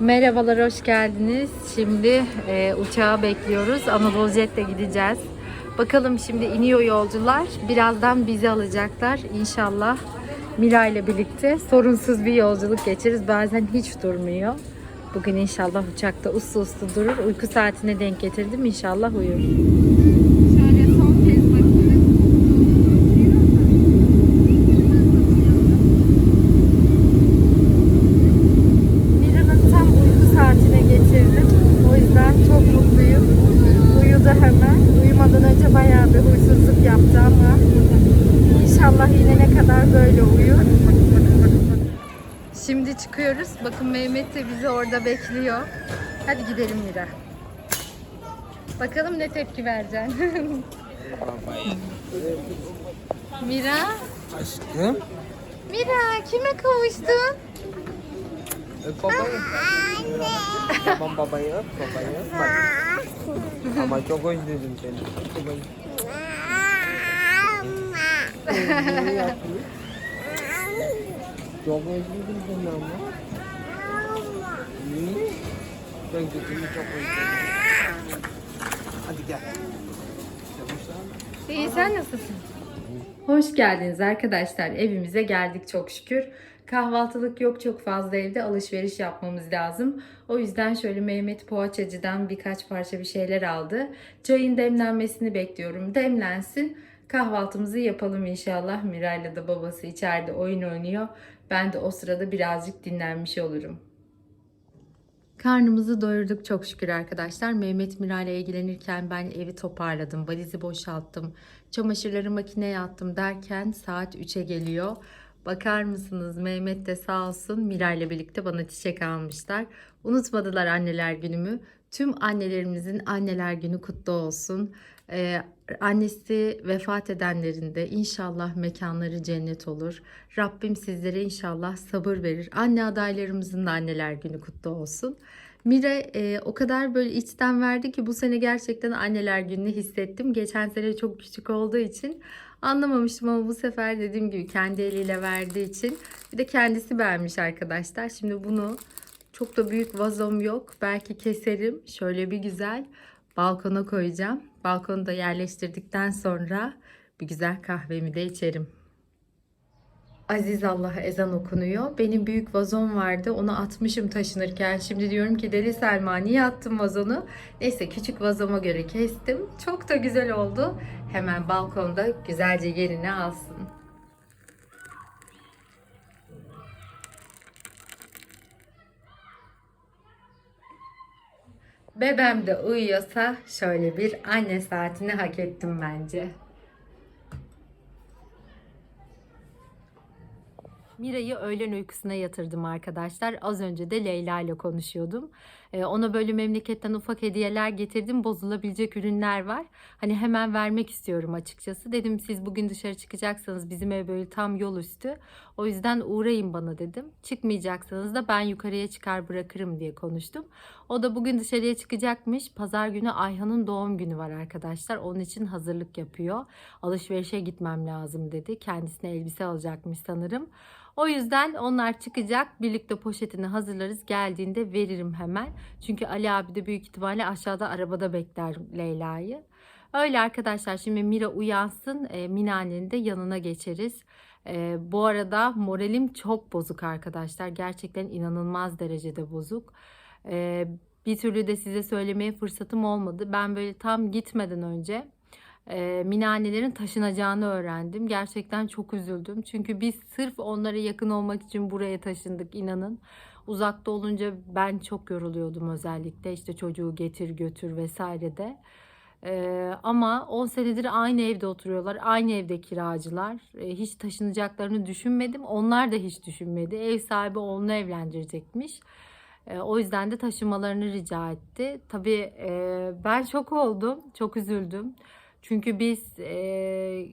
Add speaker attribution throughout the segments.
Speaker 1: Merhabalar, hoş geldiniz. Şimdi e, uçağı bekliyoruz. Anadolu Jet'le gideceğiz. Bakalım şimdi iniyor yolcular. Birazdan bizi alacaklar. İnşallah Mila ile birlikte sorunsuz bir yolculuk geçiririz. Bazen hiç durmuyor. Bugün inşallah uçakta uslu uslu durur. Uyku saatine denk getirdim. İnşallah uyur. Şöyle son kez bakın. Mira'nın tam uyku saatine getirdim. O yüzden çok mutluyum. Uyudu hemen. Uyumadan önce bayağı bir huysuzluk yaptı ama inşallah yine ne kadar böyle uyur. Şimdi çıkıyoruz. Bakın Mehmet de bizi orada bekliyor. Hadi gidelim Mira. Bakalım ne tepki vereceksin. Mira,
Speaker 2: Aşkım.
Speaker 1: Mira kime kavuştun?
Speaker 2: Öp babayı. Tamam babayı öp babayı öp. Bak. Ama çok özledim seni. Babayı. Çok özledim seni ama. Niye? Ben gözümü çok özledim. Hadi gel.
Speaker 1: İyi sen nasılsın? Hoş geldiniz arkadaşlar. Evimize geldik çok şükür. Kahvaltılık yok çok fazla evde alışveriş yapmamız lazım. O yüzden şöyle Mehmet Poğaçacı'dan birkaç parça bir şeyler aldı. Çayın demlenmesini bekliyorum. Demlensin. Kahvaltımızı yapalım inşallah. Miray'la da babası içeride oyun oynuyor. Ben de o sırada birazcık dinlenmiş olurum. Karnımızı doyurduk çok şükür arkadaşlar. Mehmet Mira ile ilgilenirken ben evi toparladım, valizi boşalttım, çamaşırları makineye attım derken saat 3'e geliyor. Bakar mısınız Mehmet de sağ olsun Mira ile birlikte bana çiçek almışlar. Unutmadılar anneler günümü. Tüm annelerimizin anneler günü kutlu olsun. Ee, annesi vefat edenlerin de inşallah mekanları cennet olur. Rabbim sizlere inşallah sabır verir. Anne adaylarımızın da anneler günü kutlu olsun. Mire e, o kadar böyle içten verdi ki bu sene gerçekten anneler gününü hissettim. Geçen sene çok küçük olduğu için anlamamıştım ama bu sefer dediğim gibi kendi eliyle verdiği için bir de kendisi vermiş arkadaşlar. Şimdi bunu çok da büyük vazom yok. Belki keserim. Şöyle bir güzel balkona koyacağım. Balkonu da yerleştirdikten sonra bir güzel kahvemi de içerim. Aziz Allah ezan okunuyor. Benim büyük vazom vardı. Onu atmışım taşınırken. Şimdi diyorum ki Deli Selma niye attın vazonu? Neyse küçük vazoma göre kestim. Çok da güzel oldu. Hemen balkonda güzelce yerini alsın. Bebem de uyuyorsa şöyle bir anne saatini hak ettim bence. Mira'yı öğlen uykusuna yatırdım arkadaşlar. Az önce de Leyla ile konuşuyordum. Ee, ona böyle memleketten ufak hediyeler getirdim. Bozulabilecek ürünler var. Hani hemen vermek istiyorum açıkçası. Dedim siz bugün dışarı çıkacaksanız bizim ev böyle tam yol üstü. O yüzden uğrayın bana dedim. Çıkmayacaksanız da ben yukarıya çıkar bırakırım diye konuştum. O da bugün dışarıya çıkacakmış. Pazar günü Ayhan'ın doğum günü var arkadaşlar. Onun için hazırlık yapıyor. Alışverişe gitmem lazım dedi. Kendisine elbise alacakmış sanırım. O yüzden onlar çıkacak. Birlikte poşetini hazırlarız. Geldiğinde veririm hemen. Çünkü Ali abi de büyük ihtimalle aşağıda arabada bekler Leyla'yı. Öyle arkadaşlar şimdi Mira uyansın. E, Mina'nın de yanına geçeriz. E, bu arada moralim çok bozuk arkadaşlar. Gerçekten inanılmaz derecede bozuk. E, bir türlü de size söylemeye fırsatım olmadı. Ben böyle tam gitmeden önce e, minanelerin taşınacağını öğrendim. Gerçekten çok üzüldüm. Çünkü biz sırf onlara yakın olmak için buraya taşındık inanın. Uzakta olunca ben çok yoruluyordum özellikle. İşte çocuğu getir götür vesaire de. Ee, ama 10 senedir aynı evde oturuyorlar. Aynı evde kiracılar. Ee, hiç taşınacaklarını düşünmedim. Onlar da hiç düşünmedi. Ev sahibi oğlunu evlendirecekmiş. Ee, o yüzden de taşımalarını rica etti. Tabii e, ben şok oldum. Çok üzüldüm. Çünkü biz e,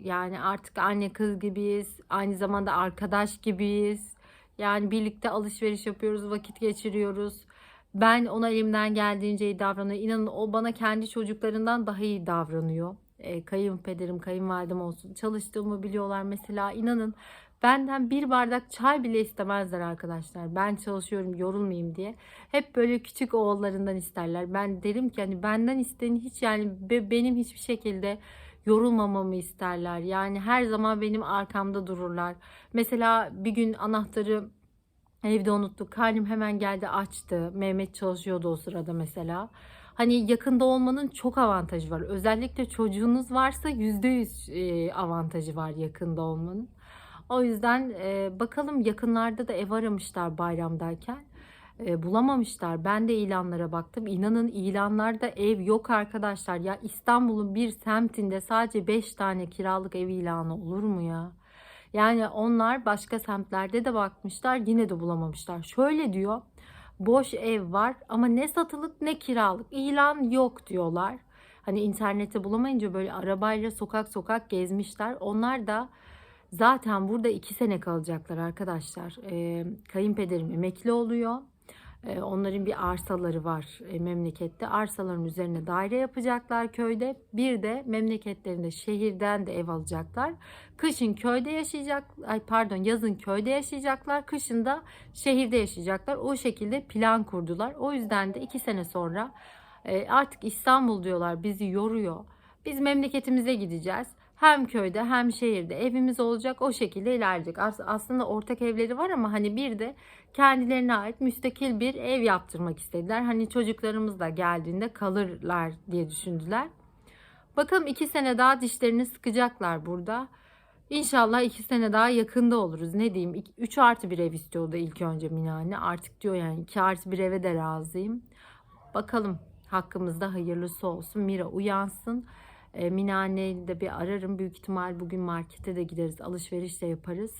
Speaker 1: yani artık anne kız gibiyiz. Aynı zamanda arkadaş gibiyiz. Yani birlikte alışveriş yapıyoruz, vakit geçiriyoruz. Ben ona elimden geldiğince iyi davranıyor. İnanın o bana kendi çocuklarından daha iyi davranıyor. E, kayınpederim, kayınvalidem olsun. Çalıştığımı biliyorlar mesela. İnanın Benden bir bardak çay bile istemezler arkadaşlar. Ben çalışıyorum yorulmayayım diye. Hep böyle küçük oğullarından isterler. Ben derim ki hani benden isteyen hiç yani be- benim hiçbir şekilde yorulmamamı isterler. Yani her zaman benim arkamda dururlar. Mesela bir gün anahtarı evde unuttuk. Karnım hemen geldi açtı. Mehmet çalışıyordu o sırada mesela. Hani yakında olmanın çok avantajı var. Özellikle çocuğunuz varsa %100 e, avantajı var yakında olmanın. O yüzden e, bakalım yakınlarda da ev aramışlar bayramdayken. E, bulamamışlar. Ben de ilanlara baktım. İnanın ilanlarda ev yok arkadaşlar. Ya İstanbul'un bir semtinde sadece 5 tane kiralık ev ilanı olur mu ya? Yani onlar başka semtlerde de bakmışlar yine de bulamamışlar. Şöyle diyor. Boş ev var ama ne satılık ne kiralık. İlan yok diyorlar. Hani internette bulamayınca böyle arabayla sokak sokak gezmişler. Onlar da zaten burada iki sene kalacaklar arkadaşlar. Ee, kayınpederim emekli oluyor. Ee, Onların bir arsaları var e, memlekette. Arsaların üzerine daire yapacaklar köyde. Bir de memleketlerinde şehirden de ev alacaklar. Kışın köyde yaşayacak, ay pardon yazın köyde yaşayacaklar. Kışın da şehirde yaşayacaklar. O şekilde plan kurdular. O yüzden de iki sene sonra e, artık İstanbul diyorlar bizi yoruyor. Biz memleketimize gideceğiz. Hem köyde hem şehirde evimiz olacak o şekilde ilerleyecek. As- aslında ortak evleri var ama hani bir de kendilerine ait müstakil bir ev yaptırmak istediler. Hani çocuklarımız da geldiğinde kalırlar diye düşündüler. Bakalım iki sene daha dişlerini sıkacaklar burada. İnşallah iki sene daha yakında oluruz. Ne diyeyim? 3 artı bir ev istiyordu ilk önce Mina anne. Artık diyor yani 2 artı bir eve de razıyım. Bakalım hakkımızda hayırlısı olsun. Mira uyansın. E, anneyi de bir ararım. Büyük ihtimal bugün markete de gideriz. Alışveriş de yaparız.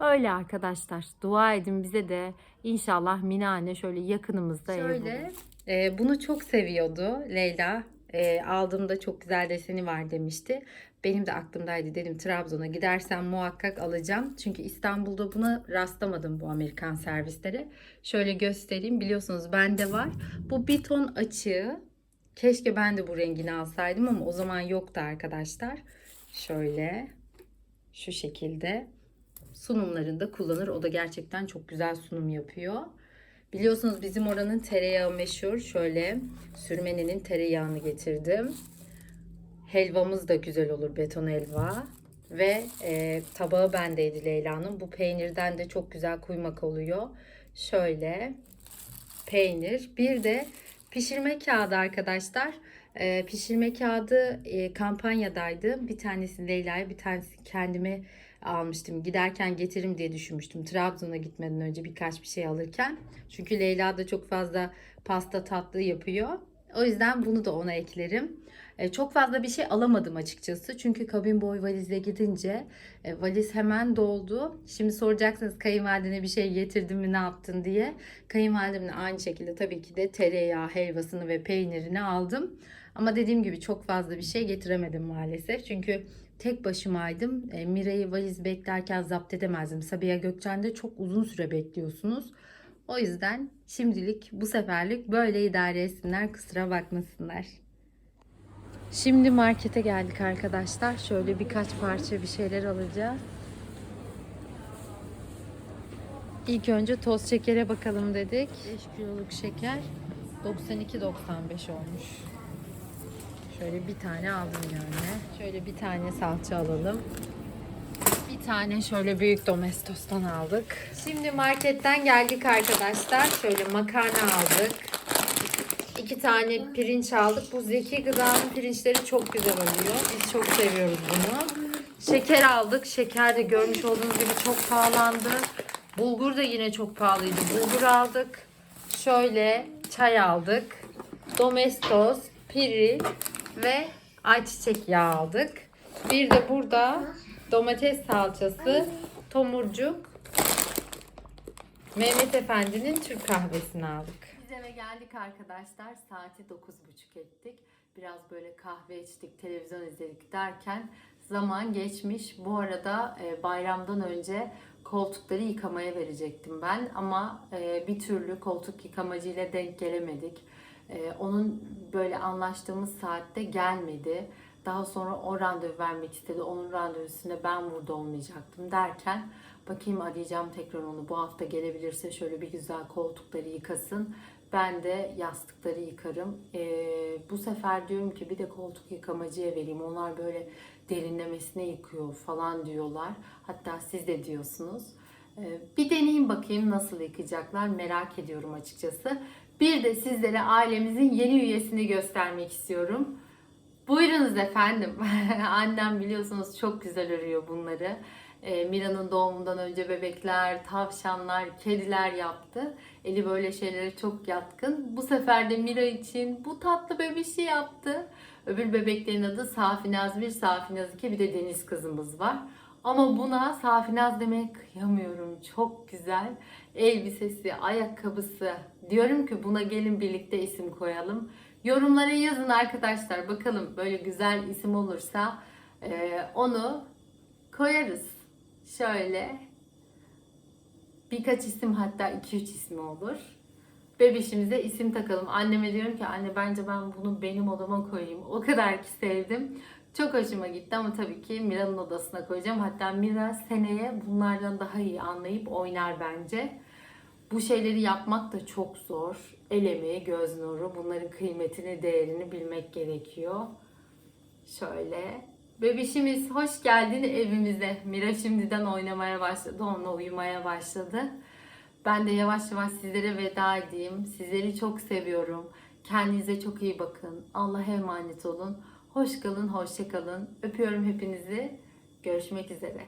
Speaker 1: Öyle arkadaşlar. Dua edin bize de. İnşallah Mina anne şöyle yakınımızda bulur.
Speaker 3: e, bunu çok seviyordu Leyla. E, aldığımda çok güzel deseni var demişti. Benim de aklımdaydı dedim Trabzon'a gidersem muhakkak alacağım. Çünkü İstanbul'da buna rastlamadım bu Amerikan servisleri. Şöyle göstereyim biliyorsunuz bende var. Bu bir ton açığı. Keşke ben de bu rengini alsaydım ama o zaman yoktu arkadaşlar. Şöyle şu şekilde sunumlarında kullanır. O da gerçekten çok güzel sunum yapıyor. Biliyorsunuz bizim oranın tereyağı meşhur. Şöyle sürmenenin tereyağını getirdim. Helvamız da güzel olur beton helva. Ve e, tabağı bendeydi Leyla'nın. Bu peynirden de çok güzel kuymak oluyor. Şöyle peynir. Bir de pişirme kağıdı arkadaşlar. E, pişirme kağıdı e, kampanyadaydı. Bir tanesi Leyla'ya bir tanesi kendime almıştım. Giderken getiririm diye düşünmüştüm. Trabzon'a gitmeden önce birkaç bir şey alırken. Çünkü Leyla da çok fazla pasta tatlı yapıyor. O yüzden bunu da ona eklerim. E, çok fazla bir şey alamadım açıkçası. Çünkü kabin boy valizle gidince e, valiz hemen doldu. Şimdi soracaksınız kayınvalidene bir şey getirdin mi ne yaptın diye. Kayınvalidemle aynı şekilde tabii ki de tereyağı, helvasını ve peynirini aldım. Ama dediğim gibi çok fazla bir şey getiremedim maalesef. Çünkü tek başımaydım. E, Mira'yı valiz beklerken zapt edemezdim. Sabiha Gökçen'de çok uzun süre bekliyorsunuz. O yüzden şimdilik bu seferlik böyle idare etsinler kusura bakmasınlar.
Speaker 1: Şimdi markete geldik arkadaşlar. Şöyle birkaç parça bir şeyler alacağız. İlk önce toz şekere bakalım dedik. 5 kiloluk şeker 92.95 olmuş. Şöyle bir tane aldım yani. Şöyle bir tane salça alalım. Bir tane şöyle büyük domestostan aldık. Şimdi marketten geldik arkadaşlar. Şöyle makarna aldık. İki tane pirinç aldık. Bu Zeki Gıda'nın pirinçleri çok güzel oluyor. Biz çok seviyoruz bunu. Şeker aldık. Şeker de görmüş olduğunuz gibi çok pahalandı. Bulgur da yine çok pahalıydı. Bulgur aldık. Şöyle çay aldık. Domestos, piri ve ayçiçek yağı aldık. Bir de burada domates salçası, tomurcuk, Mehmet Efendi'nin Türk kahvesini aldık. Eve geldik arkadaşlar. Saati 9.30 ettik. Biraz böyle kahve içtik, televizyon izledik derken zaman geçmiş. Bu arada e, bayramdan önce koltukları yıkamaya verecektim ben ama e, bir türlü koltuk yıkamacıyla denk gelemedik. E, onun böyle anlaştığımız saatte gelmedi. Daha sonra o randevu vermek istedi. Onun randevusunda ben burada olmayacaktım derken bakayım arayacağım tekrar onu. Bu hafta gelebilirse şöyle bir güzel koltukları yıkasın. Ben de yastıkları yıkarım. Ee, bu sefer diyorum ki bir de koltuk yıkamacıya vereyim. Onlar böyle derinlemesine yıkıyor falan diyorlar. Hatta siz de diyorsunuz. Ee, bir deneyeyim bakayım nasıl yıkayacaklar merak ediyorum açıkçası. Bir de sizlere ailemizin yeni üyesini göstermek istiyorum. Buyurunuz efendim. Annem biliyorsunuz çok güzel örüyor bunları. Ee, Mira'nın doğumundan önce bebekler, tavşanlar, kediler yaptı. Eli böyle şeylere çok yatkın. Bu sefer de Mira için bu tatlı bebişi yaptı. Öbür bebeklerin adı Safinaz 1, Safinaz 2 bir de Deniz kızımız var. Ama buna Safinaz demeye kıyamıyorum. Çok güzel. Elbisesi, ayakkabısı. Diyorum ki buna gelin birlikte isim koyalım. Yorumlara yazın arkadaşlar. Bakalım böyle güzel isim olursa e, onu koyarız. Şöyle birkaç isim hatta 2-3 ismi olur. Bebişimize isim takalım. Anneme diyorum ki anne bence ben bunu benim odama koyayım. O kadar ki sevdim. Çok hoşuma gitti ama tabii ki Mira'nın odasına koyacağım. Hatta Mira seneye bunlardan daha iyi anlayıp oynar bence. Bu şeyleri yapmak da çok zor. El emeği, göz nuru. Bunların kıymetini, değerini bilmek gerekiyor. Şöyle. Bebişimiz hoş geldin evimize. Mira şimdiden oynamaya başladı. Onunla uyumaya başladı. Ben de yavaş yavaş sizlere veda edeyim. Sizleri çok seviyorum. Kendinize çok iyi bakın. Allah'a emanet olun. Hoş kalın, hoşça kalın. Öpüyorum hepinizi. Görüşmek üzere.